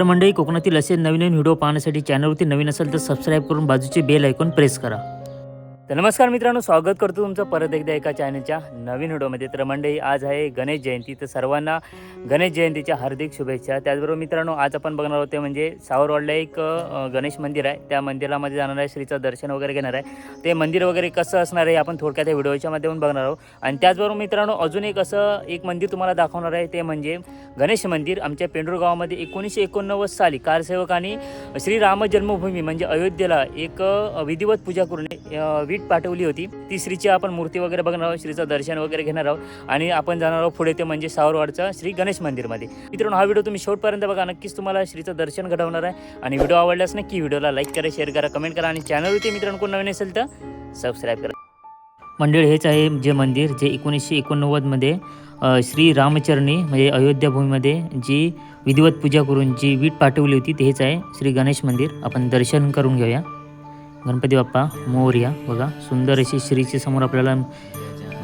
तर मंडळी कोकणातील असे नवीन नवीन व्हिडिओ पाहण्यासाठी चॅनलवरती नवीन असेल तर सबस्क्राईब करून बाजूचे बेल ऐकून प्रेस करा. तर नमस्कार मित्रांनो स्वागत करतो तुमचं परत एकदा एका चॅनलच्या नवीन व्हिडिओमध्ये. तर मंडळी आज आहे गणेश जयंती. तर सर्वांना गणेश जयंतीच्या हार्दिक शुभेच्छा. त्याचबरोबर मित्रांनो आज आपण बघणार आहोत ते म्हणजे सावरवाडला एक गणेश मंदिर आहे. त्या मंदिरामध्ये जाणार आहे श्रीचं दर्शन वगैरे घेणार आहे. ते मंदिर वगैरे कसं असणार आहे आपण थोडक्यात या व्हिडिओच्या माध्यमातून बघणार आहोत. आणि त्याचबरोबर मित्रांनो अजून एक असं एक मंदिर तुम्हाला दाखवणार आहे ते म्हणजे गणेश मंदिर. आमच्या पेंडूर गावामध्ये एकोणीसशे एकोणनव्वद साली कारसेवकांनी श्रीराम जन्मभूमी म्हणजे अयोध्येला एक विधिवत पूजा करून अ, पाठवली होती. ती श्रीची आपण मूर्ती वगैरे बघणार आहोत श्रीचं दर्शन वगैरे घेणार आहोत आणि आपण जाणार आहोत पुढे ते म्हणजे सावरवाडचं श्री गणेश मंदिरमध्ये. मित्रांनो हा व्हिडिओ तुम्ही शेवटपर्यंत बघा. नक्कीच तुम्हाला श्रीचं दर्शन घडवणार आहे आणि व्हिडिओ आवडल्यास नक्की व्हिडिओला लाईक करा शेअर करा कमेंट करा आणि चॅनलवरती मित्रांनो कोण नवीन असेल तर सबस्क्राईब करा. मंडळ हेच आहे जे मंदिर जे एकोणीसशे एकोणनव्वदमध्ये श्री रामचरणी म्हणजे अयोध्या भूमीमध्ये जी विधिवत पूजा करून जी वीट पाठवली होती तेच आहे श्री गणेश मंदिर. आपण दर्शन करून घेऊया. गणपती बाप्पा मोरया बघा सुंदर अशी श्रीची समोर आपल्याला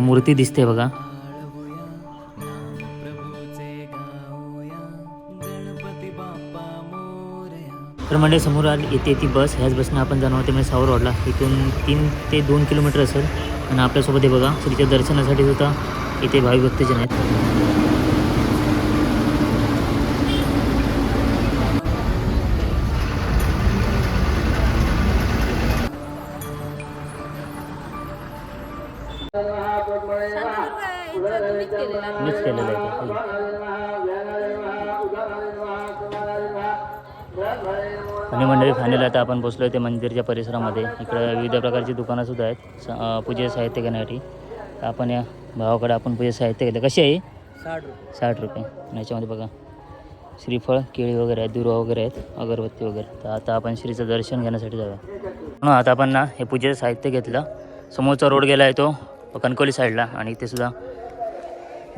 मूर्ती दिसते बघा. तर म्हणजे समोर आली येते ती बस. ह्याच बसने आपण जाणार होते म्हणजे सावरवाडला. इथून तीन ते दोन किलोमीटर असेल. आणि आपल्यासोबत हे बघा श्रीच्या दर्शनासाठी सुद्धा इथे भाविक भक्तजन आहेत. मीच केलेलं आहे ते. आणि मंडळी फायनल आता आपण पोचलो आहे ते मंदिरच्या परिसरामध्ये. इकडं विविध प्रकारची दुकानं सुद्धा आहेत पूजेचे साहित्य घेण्यासाठी. आपण या भावाकडे आपण पूजे साहित्य घेतलं. कशी आहे साठ रुपये. साठ रुपये. आणि याच्यामध्ये बघा श्रीफळ केळी वगैरे आहेत दुर्वा वगैरे आहेत अगरबत्ती वगैरे. तर आता आपण श्रीचं दर्शन घेण्यासाठी जाऊया. म्हणून आता आपण ना हे पूजेचं साहित्य घेतलं. समोरचा रोड गेला आहे तो कणकोली साईडला आणि इथे सुद्धा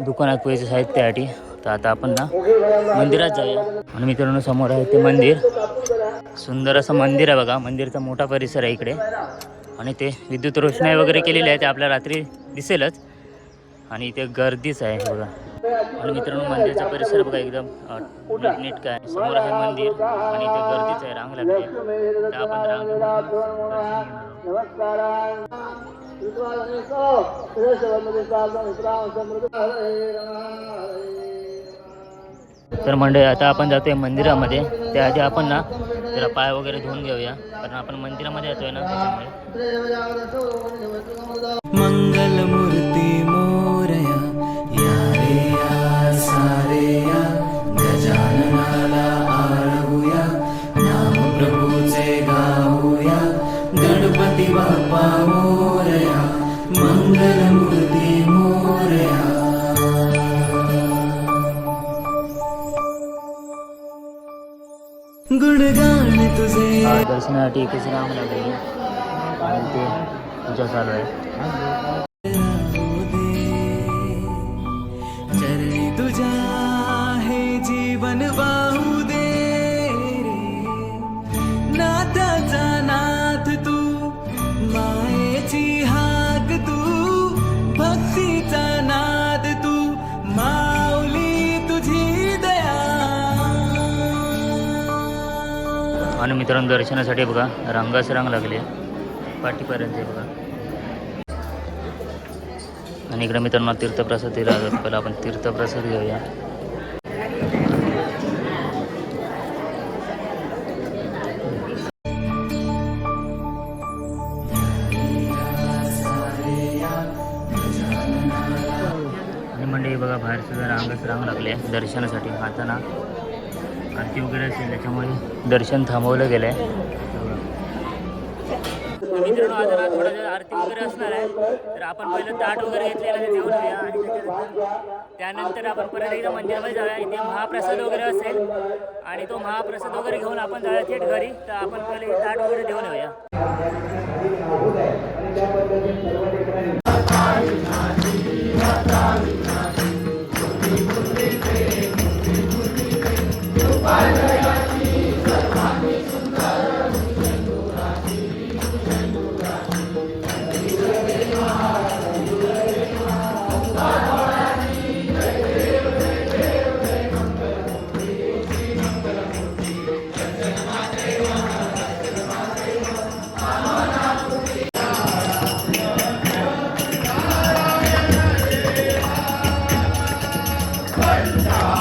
दुकानात पूजेचं साहित्यासाठी. तर आता आपण ना मंदिरात जाऊया. आणि मित्रांनो समोर आहे ते मंदिर. सुंदर असं मंदिर आहे बघा. मंदिरचा मोठा परिसर आहे इकडे. आणि ते विद्युत रोषणाई वगैरे केलेली आहे. ते आपल्याला रात्री दिसेलच. आणि इथे गर्दीच आहे बघा. आणि मित्रांनो मंदिरचा परिसर बघा एकदम नीट काय आहे. समोर आहे मंदिर आणि इथे गर्दीच आहे रांग लागते तर आपण रांग तर मंडळी आता आपण जातोय मंदिरामध्ये. त्याआधी आपण ना जरा पाय वगैरे धुवून घेऊया. कारण आपण मंदिरामध्ये येतोय ना मंगल गुणगान तुझे. दर्शनासाठी एकच राम लागली. आणि ते पूजा चालू आहे. आणि मित्रांनो दर्शनासाठी बघा रंगाच रंग लागले. पाठीपर्यंत आहे बघा. आणि इकडे मित्रांनो तीर्थप्रसाद दिला जातो पहिला आपण तीर्थप्रसाद घेऊया. आणि बघा बाहेर सुद्धा रांगच रांग लागले. दर्शनासाठी हाताना आरती वगैरे असेल त्याच्यामुळे दर्शन थांबवलं गेलं आहे मित्रांनो आता ना थोडा वेळ आरती वगैरे असणार आहे. तर आपण पहिलं ताट वगैरे घेतलेलं ते घेऊन येऊया आणि त्यानंतर आपण परत एकदा मंदिरामध्ये जाऊया. इथे महाप्रसाद वगैरे असेल आणि तो महाप्रसाद वगैरे घेऊन आपण जाऊया थेट घरी. तर आपण पहिले ताट वगैरे देऊन येऊया. Jai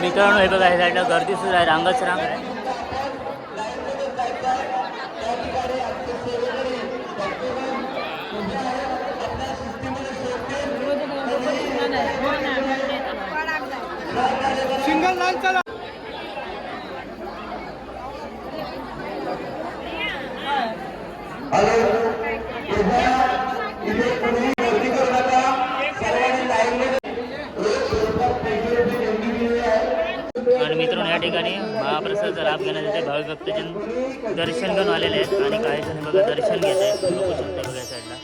मित्रांनो हे बघा ह्या साईडला गर्दी सुद्धा आहे रांगच रांग आहे. आणि या ठिकाणी महाप्रसादाचा लाभ घेण्यासाठी भाविक भक्तजन दर्शन घेऊन आलेले आहेत आणि काही जण बघा दर्शन घेत आहेत. बघू शकता बघा साईडला.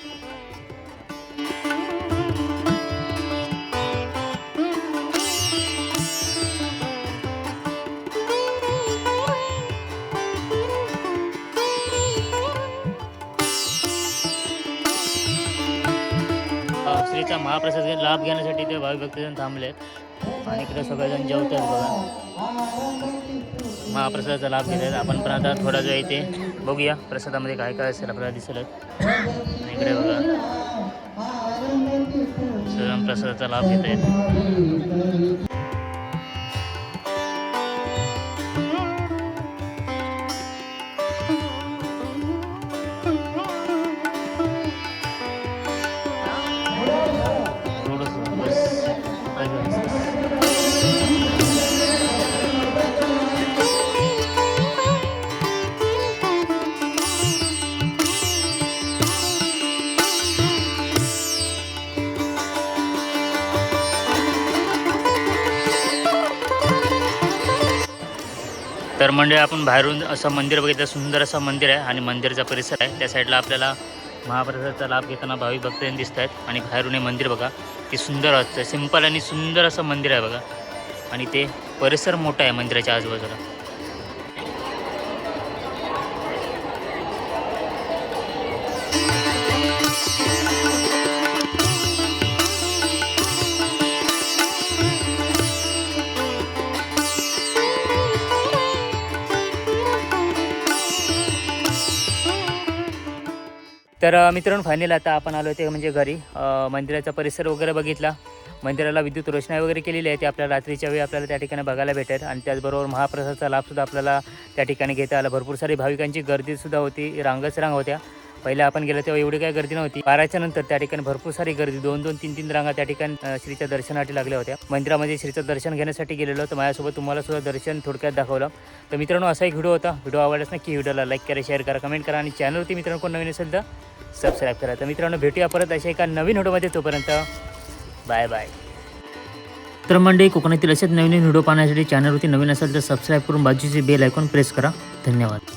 श्रीचा महाप्रसाद लाभ घेण्यासाठी ते भाविक भक्तजन थांबले आहेत आणि इकडे सगळेजण जेवतात बघा. महाप्रसादाचा लाभ घेतात आपण पण आता थोडा वेळ इथे बघूया प्रसादामध्ये काय काय असेल आपल्याला दिसेल. इकडे बघा. सगळं प्रसादाचा लाभ घेत आहेत. तर म्हणजे आपण बाहेरून असं मंदिर बघितलं सुंदर असं मंदिर आहे आणि मंदिरचा परिसर आहे. त्या साईडला आपल्याला महाप्रसादाचा लाभ घेताना भाविक भक्तजन दिसत आहेत आणि बाहेरून हे मंदिर बघा ते सुंदर असतं सिंपल आणि सुंदर असं मंदिर आहे बघा. आणि ते परिसर मोठा आहे मंदिराच्या आजूबाजूला. तर मित्रांनो फायनल आता आपण आलो ते म्हणजे घरी. मंदिराचा परिसर वगैरे बघितला. मंदिराला विद्युत रोषणाई वगैरे केलेली आहे ती आपल्याला रात्रीच्या वेळी आपल्याला त्या ठिकाणी बघायला भेटेल. आणि त्याचबरोबर महाप्रसादाचा लाभसुद्धा आपल्याला त्या ठिकाणी घेता आला. भरपूर सारी भाविकांची गर्दीसुद्धा होती रांगच रांग होत्या. पहिले आपण गेलो तेव्हा एवढी काही गर्दी नव्हती. बाराच्या नंतर त्या ठिकाणी भरपूर सारी गर्दी. दोन दोन तीन तीन रांगा त्या ठिकाणी श्रीच्या दर्शनासाठी लागल्या होत्या. मंदिरामध्ये श्रीचं दर्शन घेण्यासाठी गेलेलो तर माझ्यासोबत तुम्हाला सुद्धा दर्शन थोडक्यात दाखवलं. तर मित्रांनो असा एक व्हिडिओ होता. व्हिडिओ आवडल्यास नक्की व्हिडिओला लाईक करा शेअर करा कमेंट करा आणि चॅनलवरती मित्रांनो कोण नवीन असेल तर सबस्क्राईब करा. तर मित्रांनो भेटूया परत अशा एका नवीन व्हिडिओमध्ये. तोपर्यंत बाय बाय तर मंडळी कोकणातील असेच नवीन नवीन व्हिडिओ पाहण्यासाठी चॅनलवरती नवीन असेल तर सबस्क्राईब करून बाजूचे बेल ऐकून प्रेस करा. धन्यवाद.